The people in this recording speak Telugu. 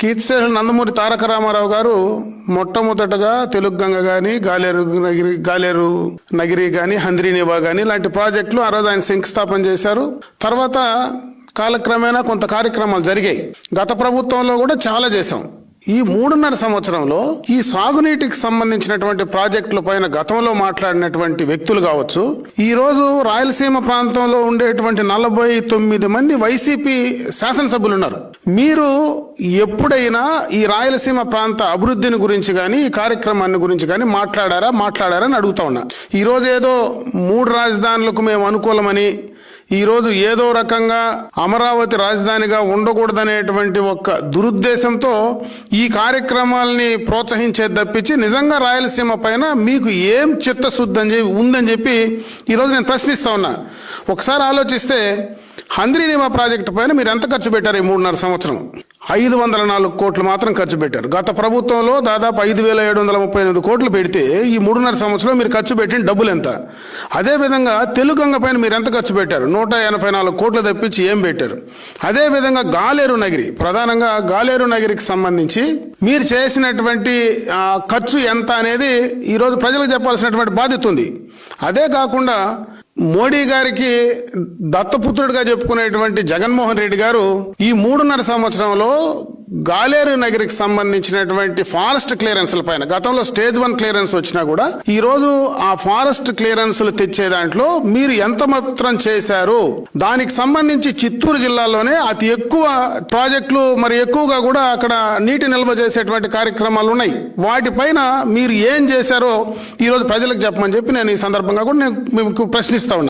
కీర్తిశేషులు నందమూరి తారక రామారావు గారు మొట్టమొదటగా తెలుగు గంగ కానీ గాలేరు నగిరి గాలేరు నగిరి కానీ హంద్రీనివా కానీ ఇలాంటి ప్రాజెక్టులు ఆ రోజు ఆయన శంకుస్థాపన చేశారు. తర్వాత కాలక్రమేణా కొంత కార్యక్రమాలు జరిగాయి. గత ప్రభుత్వంలో కూడా చాలా చేశాం. ఈ మూడున్నర సంవత్సరంలో ఈ సాగునీటికి సంబంధించినటువంటి ప్రాజెక్టుల పైన గతంలో మాట్లాడినటువంటి వ్యక్తులు కావచ్చు ఈ రోజు రాయలసీమ ప్రాంతంలో ఉండేటువంటి నలభై తొమ్మిది మంది వైసీపీ శాసనసభ్యులు ఉన్నారు మీరు ఎప్పుడైనా ఈ రాయలసీమ ప్రాంత అభివృద్ధిని గురించి కానీ ఈ కార్యక్రమాన్ని గురించి కానీ మాట్లాడారా మాట్లాడారా అని అడుగుతా ఉన్నా. ఈ రోజు ఏదో మూడు రాజధానులకు మేము అనుకూలమని ఈరోజు ఏదో రకంగా అమరావతి రాజధానిగా ఉండకూడదనేటువంటి ఒక దురుద్దేశంతో ఈ కార్యక్రమాల్ని ప్రోత్సహించేది తప్పించి నిజంగా రాయలసీమ పైన మీకు ఏం చిత్తశుద్ధి అని చెప్పి ఉందని చెప్పి ఈరోజు నేను ప్రశ్నిస్తా ఉన్నా. ఒకసారి ఆలోచిస్తే హంద్రీనీమా ప్రాజెక్టు పైన మీరు ఎంత ఖర్చు పెట్టారు ఈ మూడున్నర సంవత్సరం? ఐదు వందల నాలుగు కోట్లు మాత్రం ఖర్చు పెట్టారు. గత ప్రభుత్వంలో దాదాపు ఐదు వేల ఏడు వందల ముప్పై ఎనిమిది కోట్లు పెడితే ఈ మూడున్నర సంవత్సరంలో మీరు ఖర్చు పెట్టిన డబ్బులు ఎంత? అదేవిధంగా తెలుగంగ పైన మీరు ఎంత ఖర్చు పెట్టారు? నూట ఎనభై నాలుగు కోట్లు తప్పించి ఏం పెట్టారు? అదేవిధంగా గాలేరు నగిరి ప్రధానంగా గాలేరు నగిరికి సంబంధించి మీరు చేసినటువంటి ఖర్చు ఎంత అనేది ఈరోజు ప్రజలకు చెప్పాల్సినటువంటి బాధ్యత ఉంది. అదే కాకుండా మోడీ గారికి దత్తపుత్రుడిగా చెప్పుకునేటువంటి జగన్మోహన్ రెడ్డి గారు ఈ మూడున్నర సంవత్సరంలో గాలేరు నగరికి సంబంధించినటువంటి ఫారెస్ట్ క్లియరెన్స్ల పైన గతంలో స్టేజ్ వన్ క్లియరెన్స్ వచ్చినా కూడా ఈ రోజు ఆ ఫారెస్ట్ క్లియరెన్స్లు తెచ్చే దాంట్లో మీరు ఎంత మాత్రం చేశారు? దానికి సంబంధించి చిత్తూరు జిల్లాలోనే అతి ఎక్కువ ప్రాజెక్టులు మరి ఎక్కువగా కూడా అక్కడ నీటి నిల్వ చేసేటువంటి కార్యక్రమాలు ఉన్నాయి. వాటిపైన మీరు ఏం చేశారో ఈరోజు ప్రజలకు చెప్పమని చెప్పి నేను ఈ సందర్భంగా కూడా నేను మీకు ప్రశ్నిస్తా ఉన్నా.